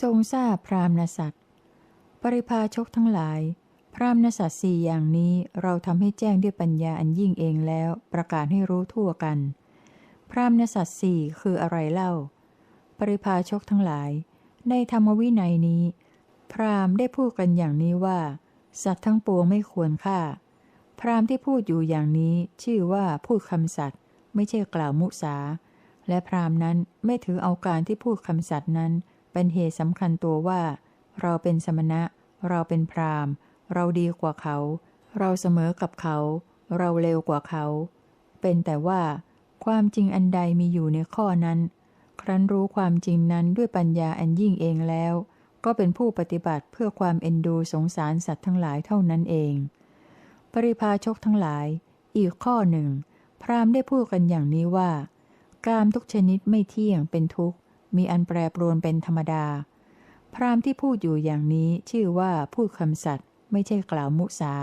ทรงทราบพรามณสัตว์ปริพาชกทั้งหลาย พรามณสัตว์สี่อย่างนี้เราทำให้แจ้งด้วยปัญญาอันยิ่งเองแล้ว ประกาศให้รู้ทั่วกัน พรามณสัตว์สี่คืออะไรเล่า ปริพาชกทั้งหลาย ในธรรมวินัยนี้ พรามได้พูดกันอย่างนี้ว่า สัตว์ทั้งปวงไม่ควรฆ่า พรามที่พูดอยู่อย่างนี้ชื่อว่าพูดคำสัตย์ไม่ใช่กล่าวมุสาและพรามนั้นไม่ถือเอาการที่พูดคำสัตย์นั้น เป็นเหตุสำคัญตัวว่า เราเป็นสมณะ เราเป็นพราหมณ์ เราดีกว่าเขา เราเสมอกับเขา เราเร็วกว่าเขา เป็นแต่ว่า ความจริงอันใดมีอยู่ในข้อนั้น ครั้นรู้ความจริงนั้นด้วยปัญญาอันยิ่งเองแล้ว ก็เป็นผู้ปฏิบัติเพื่อความเอ็นดูสงสารสัตว์ทั้งหลายเท่านั้นเอง ปริพาชกทั้งหลาย อีกข้อหนึ่ง พราหมณ์ได้พูดกันอย่างนี้ว่า กามทุกชนิดไม่เที่ยงเป็นทุกข์ มีอันแปรปรวนเป็นธรรมดา พราหมณ์ที่พูดอยู่อย่างนี้ชื่อว่าพูดคำสัตย์ไม่ใช่กล่าวมุสา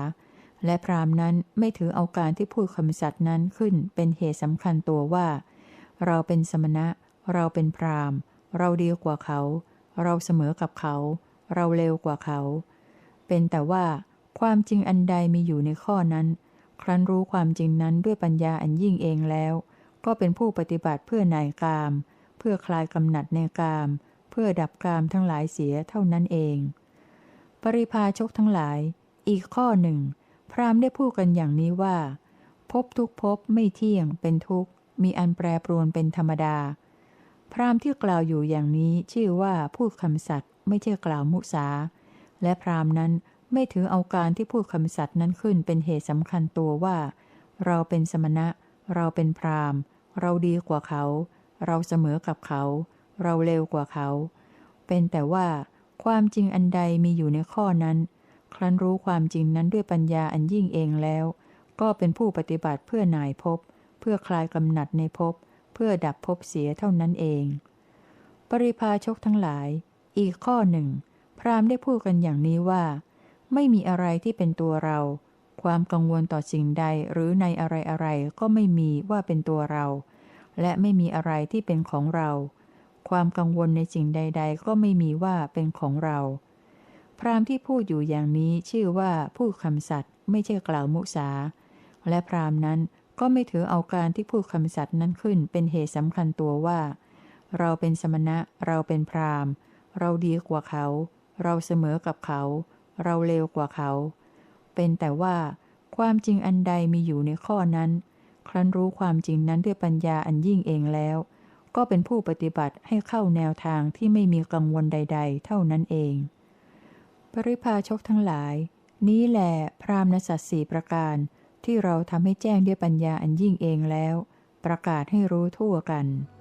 และพราหมณ์นั้นไม่ถือเอาการที่พูดคำสัตย์นั้นขึ้นเป็นเหตุสำคัญตัวว่า เราเป็นสมณะ เราเป็นพราหมณ์ เราดีกว่าเขา เราเสมอกับเขา เราเร็วกว่าเขา เป็นแต่ว่าความจริงอันใดมีอยู่ในข้อนั้น ครั้นรู้ความจริงนั้นด้วยปัญญาอันยิ่งเองแล้ว ก็เป็นผู้ปฏิบัติเพื่อนายกาม เพื่อคลายกำหนัดในกาม เพื่อดับกามทั้งหลายเสียเท่านั้นเอง ปริพาชกทั้งหลาย อีกข้อหนึ่ง พราหมณ์ได้พูดกันอย่างนี้ว่า พบทุกภพไม่เที่ยงเป็นทุกข์ มีอันแปรปรวนเป็นธรรมดา พราหมณ์ที่กล่าวอยู่อย่างนี้ชื่อว่าพูดคำสัตย์ไม่ใช่กล่าวมุสา และพราหมณ์นั้นไม่ถือเอาการที่พูดคำสัตย์นั้นขึ้นเป็นเหตุสำคัญตัวว่า เราเป็นสมณะ เราเป็นพราหมณ์ เราดีกว่าเขา เราเสมอกับเขา เราเร็วกว่าเขา เป็นแต่ว่าความจริงอันใดมีอยู่ในข้อนั้น ครั้นรู้ความจริงนั้นด้วยปัญญาอันยิ่งเองแล้ว ก็เป็นผู้ปฏิบัติเพื่อนายภพเพื่อคลายกำหนัดในภพเพื่อดับภพเสียเท่านั้นเอง ปริพาชกทั้งหลาย อีกข้อหนึ่ง พราหมณ์ได้พูดกันอย่างนี้ว่า ไม่มีอะไรที่เป็นตัวเรา ความกังวลต่อสิ่งใดหรือในอะไรอะไรก็ไม่มีว่าเป็นตัวเรา และไม่มีอะไรที่เป็นของเรา ความกังวลในสิ่งใด ๆ ก็ไม่มีว่าเป็นของเรา พราหมณ์ที่พูดอยู่อย่างนี้ชื่อว่าพูดคำสัตย์ไม่ใช่กล่าวมุสา และพราหมณ์นั้นก็ไม่ถือเอาการที่พูดคำสัตย์นั้นขึ้นเป็นเหตุสำคัญตัวว่า เราเป็นสมณะ เราเป็นพราหมณ์ เราดีกว่าเขา เราเสมอกับเขา เราเร็วกว่าเขา เป็นแต่ว่าความจริงอันใดมีอยู่ในข้อนั้น ครั้นรู้ความจริงนั้นด้วยปัญญาอันยิ่งเองแล้ว ก็เป็นผู้ปฏิบัติให้เข้าแนวทางที่ไม่มีกังวลใด ๆ เท่านั้นเอง ปริพาชกทั้งหลาย นี้แหละพรามณสัตสีประการที่เราทำให้แจ้งด้วยปัญญาอันยิ่งเองแล้ว ประกาศให้รู้ทั่วกัน「